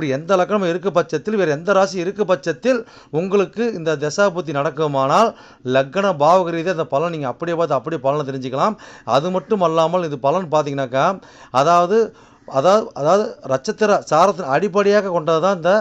இப்படி எந்த லக்னமும் இருக்க பட்சத்தில் வேறு எந்த ராசி இருக்க பட்சத்தில் உங்களுக்கு இந்த தசாபுத்தி நடக்குமானால் லக்ன பாவக ரீதியாக அந்த பலன் நீங்கள் அப்படியே பார்த்து அப்படியே பலனை தெரிஞ்சுக்கலாம். அது மட்டும் அல்லாமல் இது பலன் பார்த்தீங்கன்னாக்கா அதாவது அதாவது அதாவது நட்சத்திர சாரத்தின் அடிப்படையாக கொண்டது தான் இந்த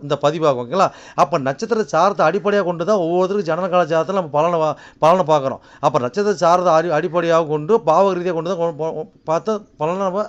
இந்த பதிவாகும் ஓகேங்களா? அப்போ நட்சத்திர சாரத்தை அடிப்படையாக கொண்டு தான் ஒவ்வொருத்தருக்கும் ஜனன ஜாதத்தில் நம்ம பலனை பலனை பார்க்குறோம். அப்போ நட்சத்திர சாரத்தை அடி அடிப்படையாக கொண்டு பாவ ரீதியாக கொண்டு தான் பார்த்து பலனை நம்ம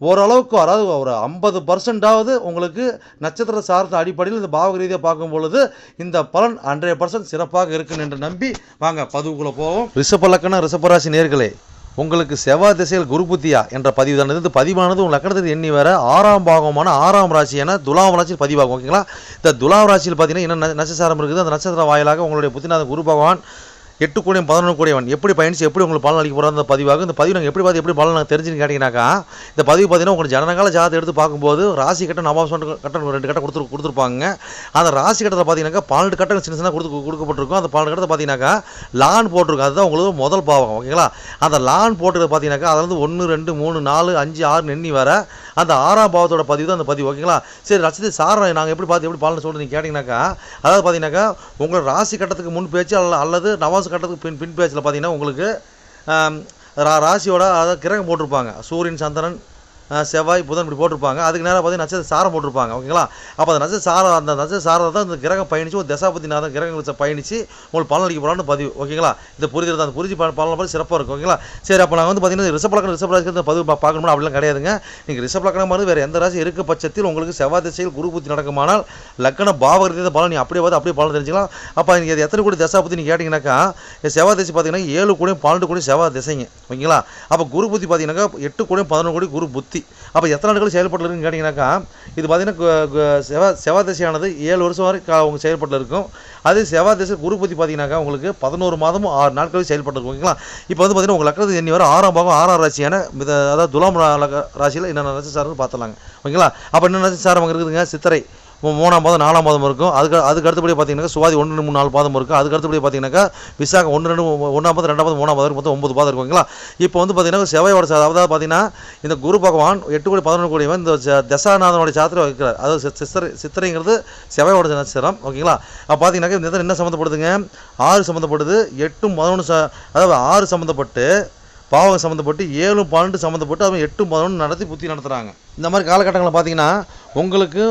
ஓரளவுக்கு அதாவது ஒரு ஐம்பது பர்சன்டாவது உங்களுக்கு நட்சத்திர சார்ந்த அடிப்படையில் இந்த பாவக ரீதியாக பார்க்கும் பொழுது இந்த பலன் ஹண்ட்ரட் பர்சன்ட் சிறப்பாக இருக்கும் என்று நம்பி வாங்க பதிவுக்குள்ளே போவோம். ரிஷப லக்கணம் ரிஷபராசி நேர்களே உங்களுக்கு செவ்வாய் திசையில் குரு புத்தியா என்ற பதிவு தான். இந்த பதிவானது உங்கள் லக்கணத்துக்கு எண்ணி வர ஆறாம் பாகமான ஆறாம் ராசியான துலாம் ராசியில் பதிவாகும் ஓகேங்களா? இந்த துலாம் ராசியில் பார்த்தீங்கன்னா என்ன நட்சத்திரம் இருக்குது. அந்த நட்சத்திர வாயிலாக உங்களுடைய புத்திநாதன் குரு பகவான் எட்டு கோடியும் பதினொன்று கோடியவன் எப்படி பயணிச்சு எப்படி உங்களுக்கு பலன் அளிக்க போகிற அந்த பதிவாக இந்த பதிவு நாங்கள் எப்படி பார்த்து எப்படி பலன் நாங்கள் தெரிஞ்சுன்னு கேட்டிங்கனாக்கா இந்த பதிவு பார்த்தீங்கன்னா உங்களுக்கு ஜனனகால ஜாதத்தை எடுத்து பார்க்கும்போது ராசி கட்டம் நவாசம் கட்டம் ரெண்டு கட்டம் கொடுத்து கொடுத்துருப்பாங்க. அந்த ராசி கட்டத்தில் பார்த்தீங்கன்னாக்கா பன்னெண்டு கட்டம் சின்ன சின்ன கொடுத்து கொடுக்கப்பட்டிருக்கும். அந்த பன்னெண்டு கட்டத்தை பார்த்தீங்கன்னாக்கா லான் போட்டிருக்கும் அதுதான் உங்களுக்கு முதல் பாவம் ஓகேங்களா? அந்த லான் போட்டுக்கிறது பார்த்தீங்கன்னாக்கா அதில் வந்து ஒன்று ரெண்டு மூணு நாலு அஞ்சு ஆறு எண்ணி வர அந்த ஆறாம் பாவத்தோட பதிவு தான் அந்த பதிவு. ஓகேங்களா? சரி ரசித்து சார் நாங்கள் எப்படி பார்த்து எப்படி பலன் சொல்லிட்டு நீங்கள் கேட்டிங்கனாக்கா அதாவது பார்த்தீங்கன்னாக்கா உங்களோட ராசி கட்டத்துக்கு முன் பேச்சு அல்லது நவாஸ் நவாசு கட்டத்துக்கு பின் பின் பேச்சில் பார்த்தீங்கன்னா உங்களுக்கு ராசியோட அதாவது கிரகம் போட்டிருப்பாங்க. சூரியன் சந்திரன் செவ்வாய் புதன் இப்படி போட்டிருப்பாங்க. அதுக்கு நேராக பார்த்தீங்கன்னா நட்சத்திர சாரம் போட்டிருப்பாங்க. ஓகேங்களா? அப்போ அந்த நட்சத்திர சாரம் அந்த நட்சத்திர சாரம் தான் இந்த கிரகம் பயணிச்சு ஒரு தசாபதிநாதன் கிரகங்களை பயணிச்சு உங்களுக்கு பலன் அளிக்க போகலான்னு பதிவு. ஓகேங்களா? இந்த புரிதல் அந்த புரிஞ்சு ப- பலன் பார்த்து சிறப்பாக இருக்கும். ஓகேங்களா? சரி அப்போ நாங்கள் வந்து பார்த்தீங்கன்னா ரிஷப் லக்கணம் ரிஷப் பதிவு பா- பார்க்கணும்னா அப்படிலாம் கிடையாதுங்க. நீங்கள் ரிஷப் லக்கணம் மாதிரி வேறு எந்த ராசி இருக்க பட்சத்தில் உங்களுக்கு செவ்வாய் திசையில் குரு புத்தி நடக்குமானால் லக்கண பாவகரீதியாக பலன் நீ அப்படியே பார்த்து அப்படியே பலன் தெரிஞ்சுக்கலாம். அப்போ நீங்கள் அது எத்தனை கோடி தசா பற்றி நீங்கள் கேட்டிங்கனாக்கா செவ்வாய் திசை பார்த்தீங்கன்னா ஏழு கோடியும் பன்னெண்டு கோடியும் செவ்வாய் திசைங்க. ஓகேங்களா? அப்போ குரு புத்தி பார்த்தீங்கன்னாக்கா எட்டு கோடியும் பதினொன்று கோடி குரு புத்தி. அப்போ எத்தனை நாட்கள் செயல்பட்டு இருக்குன்னு கேட்டிங்கனாக்கா இது பார்த்தீங்கன்னா செவா கு- செவ்வாய் திசையானது ஏழு வருஷம் வரை அவங்க செயல்பட்டு இருக்கும். அதே செவ்வாய் திசை குரு பார்த்தீங்கன்னாக்கா உங்களுக்கு பதினோரு மாதமும் ஆறு நாட்கள் செயல்பட்டு இருக்கும் ஓகேங்களா? இப்போ வந்து பார்த்தீங்கன்னா உங்கள் லக்னத்து எண்ணி வர ஆறாம் பாகம் ஆறாம் ராசியான மித அதாவது துலாம் ராசியில் என்னென்ன நட்சத்திரம் பார்த்துலாங்க ஓகேங்களா? அப்போ என்ன நட்சத்திரம் அங்கே இருக்குதுங்க சித்திரை. மூணாம் பாதம் நாலாம் பாதம் இருக்கும். அதுக்கு அதுக்கு அடுத்தபடி பார்த்தீங்கன்னா சுவாதி ஒன்று ரெண்டு மூணு நாலு பாதம் இருக்கும். அதுக்கு அடுத்தபடி பார்த்தீங்கன்னாக்கா விசாகம் ஒன்று ரெண்டு மூ- ஒன்றாம் பாதம் ரெண்டாம் பாதம் மூணாம் பாதம் மொத்தம் ஒன்பது பாதம் இருக்குங்களா இப்போ வந்து பார்த்தீங்கன்னா செவ்வாயோட அதாவது பார்த்தீங்கன்னா இந்த குரு பகவான் எட்டு கோடி பதினொன்று கோடிவன் இந்த தசாநாதனுடைய சாத்திரம் வைக்கிறார் அதாவது சித்திரை சித்திரைங்கிறது செவ்வாயோட நட்சத்திரம் ஓகேங்களா? அப்போ பார்த்தீங்கன்னாக்கா இந்த என்ன சம்மந்தப்படுதுங்க ஆறு சம்மந்தப்படுது எட்டும் பதினொன்று அதாவது ஆறு சம்மந்தப்பட்டு பாவகம் சம்மந்தப்பட்டு ஏழும் பன்னெண்டு சம்மந்தப்பட்டு அவன் எட்டும் பதினொன்று நடத்தி புத்தி நடத்துகிறாங்க இந்த மாதிரி காலகட்டங்களில் பார்த்தீங்கன்னா உங்களுக்கு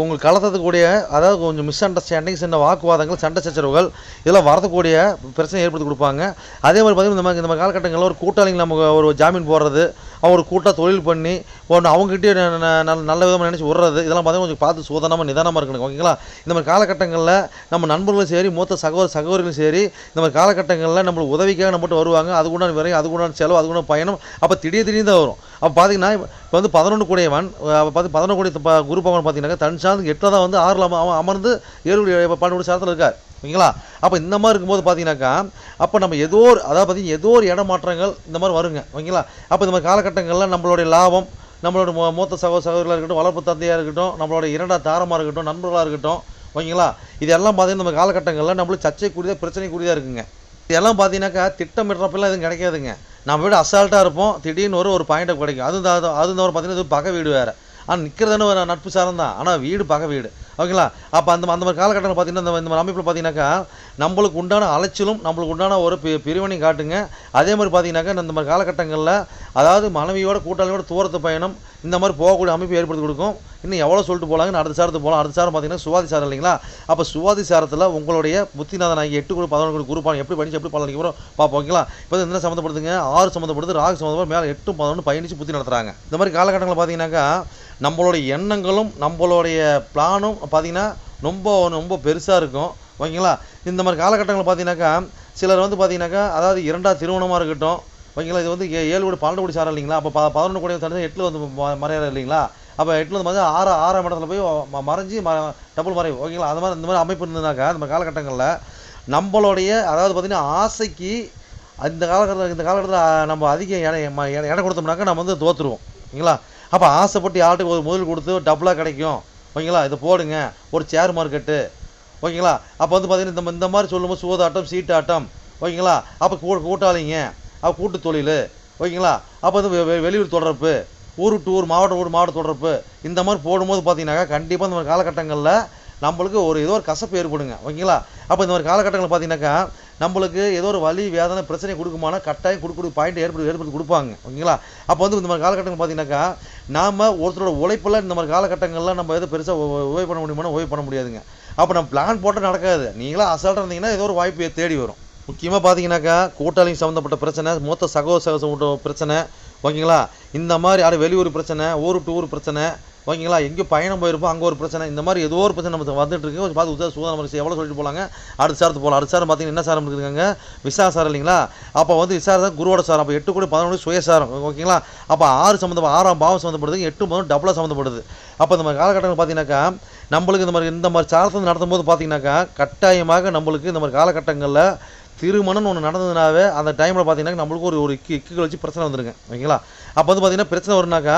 உங்களுக்கு கலத்ததுக்கூடிய அதாவது கொஞ்சம் மிஸ் அண்டர்ஸ்டாண்டிங் சின்ன வாக்குவாதங்கள் சண்டை சச்சரவுகள் இதெல்லாம் வரக்கூடிய பிரச்சனை ஏற்படுத்தி கொடுப்பாங்க. அதே மாதிரி பார்த்தீங்கன்னா இந்த மாதிரி இந்த மாதிரி காலகட்டங்களில் ஒரு கூட்டாளிங்க நமக்கு ஒரு ஜாமீன் போடுறது அவர் கூட்டாக தொழில் பண்ணி ஒன்று அவங்ககிட்டயே நல்ல நல்ல விதமாக நினச்சி விடுறது. இதெல்லாம் பார்த்தீங்கன்னா கொஞ்சம் பார்த்து சோதனமாக நிதானமாக இருக்கணும். ஓகேங்களா? இந்த மாதிரி காலகட்டங்களில் நம்ம நண்பர்களும் சரி மூத்த சகோதர சகோதரிகளும் சரி இந்த மாதிரி காலகட்டங்களில் நம்மளுக்கு உதவிக்காக நம்மகிட்ட வருவாங்க. அது கூட விரை அது கூட செலவு அது கூட பயணம் அப்போ திடீர் திடீர்னு தான் வரும். அப்போ பார்த்தீங்கன்னா இப்போ வந்து பதினொன்று கூடையவன் பார்த்து பதினொன்று கூடிய குரு பகவான் பார்த்தீங்கன்னா தன் சார்ந்து எட்டில் தான் வந்து ஆறில் அவன் அமர்ந்து ஏழு பன்னெண்டு சாரத்தில் இருக்கார். ஓகேங்களா? அப்போ இந்த மாதிரி இருக்கும்போது பார்த்தீங்கன்னாக்கா அப்போ நம்ம ஏதோ ஒரு அதாவது பார்த்தீங்கன்னா ஏதோ ஒரு இடமாற்றங்கள் இந்த மாதிரி வருங்க. ஓகேங்களா? அப்போ இந்த மாதிரி காலகட்டங்களில் நம்மளுடைய லாபம் நம்மளோட மூ- மூத்த சகோ சகோதரர்களாக இருக்கட்டும் வளர்ப்பு தந்தையாக இருக்கட்டும் நம்மளோட இரண்டா தாரமாக இருக்கட்டும் நண்பர்களாக இருக்கட்டும் ஓகேங்களா? இதெல்லாம் பார்த்தீங்கன்னா நம்ம காலகட்டங்களில் நம்மளுக்கு சர்ச்சைக்குரியதாக பிரச்சனைக்குரியதாக இருக்குங்க. இதெல்லாம் பார்த்தீங்கன்னாக்கா திட்டமிடுறப்பெல்லாம் எதுவும் கிடைக்காதுங்க. நம்ம வீடு அசால்ட்டாக இருப்போம். திடீர்னு ஒரு ஒரு பாயிண்ட்டை கிடைக்கும். அது அது அது பார்த்தீங்கன்னா இது பகை வீடு வேறு. ஆனால் நிற்கிறதுன்னு நட்பு சாரம் தான் ஆனால் வீடு பகை வீடு. ஓகேங்களா? அப்போ அந்த அந்த மாதிரி காலகட்டத்தில் பார்த்தீங்கன்னா இந்த இந்த மாதிரி அமைப்பில் பார்த்தீங்கன்னாக்கா நம்மளுக்கு உண்டான அலைச்சலும் நம்மளுக்கு உண்டான ஒரு பி பிரிவினையும் காட்டுங்க. அதே மாதிரி பார்த்தீங்கன்னாக்கா இந்த மாதிரி காலகட்டங்களில் அதாவது மனைவியோட கூட்டாளியோட தூரத்து பயணம் இந்த மாதிரி போகக்கூடிய அமைப்பு ஏற்படுத்தி கொடுக்கும். இன்னும் எவ்வளோ சொல்லிட்டு போகலாங்கன்னு அடுத்த சாரத்துக்கு போகலாம் அடுத்த சாரம் பார்த்தீங்கன்னா சுவாதி சாரம் இல்லைங்களா? அப்போ சுவாதி சாரத்தில் உங்களுடைய புத்திநாதன் ஆகிய எட்டு கூட பதினொன்று கோடி குரூப்பான எப்படி பயணிச்சு எப்படி பலன் போகிறோம் பார்ப்போம் ஓகேங்களா? இப்போ என்ன சம்மந்தப்படுதுங்க ஆறு சம்மந்தப்படுது ராகு சம்மந்தப்படுது மேலே எட்டு பதினொன்று பயணிச்சு புத்தி நடத்துகிறாங்க இந்த மாதிரி காலகட்டங்களில் பார்த்தீங்கன்னாக்கா நம்மளுடைய எண்ணங்களும் நம்மளுடைய பிளானும் பார்த்தீங்கன்னா ரொம்ப ரொம்ப பெருசாக இருக்கும். ஓகேங்களா? இந்த மாதிரி காலகட்டங்களில் பார்த்தீங்கன்னாக்கா சிலர் வந்து பார்த்தீங்கன்னாக்கா அதாவது இரண்டா திருமணமாக இருக்கட்டும். ஓகேங்களா? இது வந்து ஏ- ஏழு கோடி பன்னெண்டு கோடி சாரம் இல்லைங்களா? அப்போ பதினொன்று கோடி தடுத்து எட்டில் வந்து மறையாறு இல்லைங்களா? அப்போ எட்டில் வந்து பார்த்தா ஆறு ஆறாம் இடத்துல போய் மறைஞ்சு ம டபுள் மறைவு ஓகேங்களா? அந்த மாதிரி இந்த மாதிரி அமைப்பு இருந்ததுனாக்கா இந்த காலகட்டங்களில் நம்மளுடைய அதாவது பார்த்திங்கன்னா ஆசைக்கு இந்த காலகட்டத்தில் இந்த காலகட்டத்தில் நம்ம அதிக எடை ம- இடம் இடம் கொடுத்தோம்னாக்கா நம்ம வந்து தோற்றுருவோம் ஓகேங்களா? அப்போ ஆசைப்பட்டு யார்ட்டுக்கு ஒரு முதல் கொடுத்து டபுளாக கிடைக்கும். ஓகேங்களா? இதை போடுங்க. ஒரு சேர் மார்க்கெட்டு ஓகேங்களா? அப்போ வந்து பார்த்தீங்கன்னா இந்த இந்த மாதிரி சொல்லும்போது சூதாட்டம் சீட்டாட்டம் ஓகேங்களா? அப்போ கூ கூட்டாளிங்க. அப்போ கூட்டு தொழில். ஓகேங்களா? அப்போ வந்து வெ- வெ- வெளியூர் தொடர்பு ஊர் விட்டு ஊர் மாவட்டம் ஊர் மாவட்ட தொடர்பு இந்த மாதிரி போடும்போது பார்த்தீங்கன்னாக்கா கண்டிப்பாக இந்த மாதிரி காலகட்டங்களில் நம்மளுக்கு ஒரு ஏதோ ஒரு கசப்பு ஏற்படுங்க. ஓகேங்களா? அப்போ இந்த மாதிரி காலகட்டங்களில் பார்த்தீங்கன்னாக்கா நம்மளுக்கு ஏதோ ஒரு வலி வேதனை பிரச்சனை கொடுக்குமானா கட்டாயம் கொடுக்கக்கூடிய பாயிண்ட் ஏற்படுத்தி ஏற்படுத்தி கொடுப்பாங்க. ஓகேங்களா? அப்போ வந்து இந்த மாதிரி காலகட்டங்கள் பார்த்தீங்கன்னாக்கா நாம் ஒருத்தரோட உழைப்பில் இந்த மாதிரி காலகட்டங்களில் நம்ம எதுவும் பெருசாக உதவி பண்ண முடியுமானா உதவி பண்ண முடியாதுங்க. அப்போ நம்ம பிளான் போட்டு நடக்காது. நீங்களா அசால்ட்டாக இருந்தீங்கன்னா ஏதோ ஒரு வாய்ப்பு தேடி வரும். முக்கியமாக பார்த்தீங்கன்னாக்கா கூட்டாளி சம்மந்தப்பட்ட பிரச்சனை மூத்த சகோதர சகோச பிரச்சனை ஓகேங்களா? இந்த மாதிரி யாரும் வெளியூர் பிரச்சனை ஊர் டு ஊர் பிரச்சனை ஓகேங்களா? எங்கேயோ பயணம் போயிருப்போம் அங்கே ஒரு பிரச்சனை. இந்த மாதிரி ஏதோ ஒரு பிரச்சனை நமக்கு வந்துட்டு இருக்கு. கொஞ்சம் பார்த்து உதவி சூதனை மாதிரி எவ்வளோ சொல்லிட்டு போகலாங்க அடுத்த சாரத்து போகலாம் அடுத்த சாரம் பார்த்தீங்கன்னா என்ன சாரம் இருக்குதுங்க? விசா சாரம் இல்லைங்களா? அப்போ வந்து விசா தான் குருவோட சாரம். அப்போ எட்டு கூட பதினொன்று சுயசாரம் ஓகேங்களா? அப்போ ஆறு சம்மந்தம் ஆறாம் பாவம் சம்மந்தப்படுது எட்டு மதம் டபுளாக சம்மந்தப்படுது அப்போ இந்த மாதிரி காலகட்டங்கள் பார்த்தீங்கன்னாக்கா நம்மளுக்கு இந்த மாதிரி இந்த மாதிரி சாரத்தை வந்து நடத்தும் போது பார்த்தீங்கன்னாக்கா கட்டாயமாக நம்மளுக்கு இந்த மாதிரி காலகட்டங்களில் திருமணம்னு ஒன்று நடந்ததுனாவே அந்த டைமில் பார்த்தீங்கன்னா நம்மளுக்கு ஒரு ஒரு இக்கு இக்குகள் வச்சு பிரச்சனை வந்துருங்க. ஓகேங்களா? அப்போ வந்து பார்த்தீங்கன்னா பிரச்சனை வரும்னாக்கா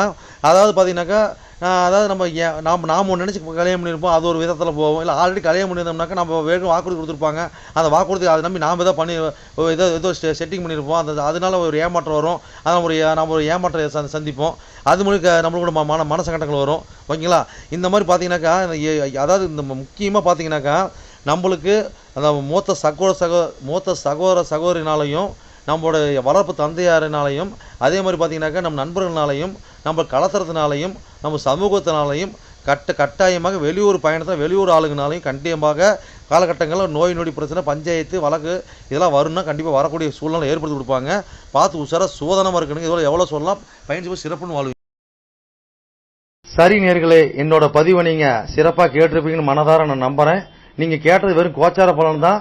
அதாவது பார்த்தீங்கன்னாக்கா அதாவது நம்ம ஏ- நாம் நாம் ஒன்று நினச்சி கல்யாணம் பண்ணியிருப்போம் அது ஒரு விதத்தில் போவோம். இல்லை ஆல்ரெடி கல்யாணம் பண்ணியிருந்தோம்னாக்கா நம்ம வேறு வாக்குறுதி கொடுத்துருப்பாங்க. அந்த வாக்குறுதி அதை நம்பி நாம் எதாவது பண்ணி ஏதோ ஏதோ செட்டிங் பண்ணியிருப்போம் அந்த அதனால ஒரு ஏமாற்றம் வரும். அதனால் ஒரு நம்ம ஒரு ஏமாற்றம் சந்திப்போம். அது மூலிமா நம்மளோட ம- மன மன சங்கடங்கள் வரும். ஓகேங்களா? இந்த மாதிரி பார்த்தீங்கன்னாக்கா அதாவது இந்த முக்கியமாக பார்த்தீங்கன்னாக்கா நம்மளுக்கு அந்த மூத்த சகோதர சகோ மூத்த சகோதர சகோதரினாலையும் நம்மளுடைய வளர்ப்பு தந்தையாரினாலையும் அதே மாதிரி பார்த்தீங்கன்னாக்கா நம்ம நண்பர்களாலையும் நம்ம கலசரத்தினாலையும் நம்ம சமூகத்தினாலையும் கட்ட கட்டாயமாக வெளியூர் பயணத்தை வெளியூர் ஆளுங்கனாலையும் கண்டிப்பாக காலகட்டங்களில் நோய் நொடி பிரச்சனை பஞ்சாயத்து வழக்கு இதெல்லாம் வரும்னா கண்டிப்பாக வரக்கூடிய சூழ்நிலை ஏற்படுத்தி கொடுப்பாங்க. பார்த்து உஷாராக சோதனமாக இருக்கணுங்க. இதோட எவ்வளோ சொல்லலாம்? பயணிச்சு போய் சிறப்புன்னு வாழ்வு சரி நேர்களே என்னோட பதிவை நீங்கள் சிறப்பாக கேட்டிருப்பீங்கன்னு மனதார நான் நம்புகிறேன் நீங்கள் கேட்டது வெறும் கோச்சார பலன் தான்.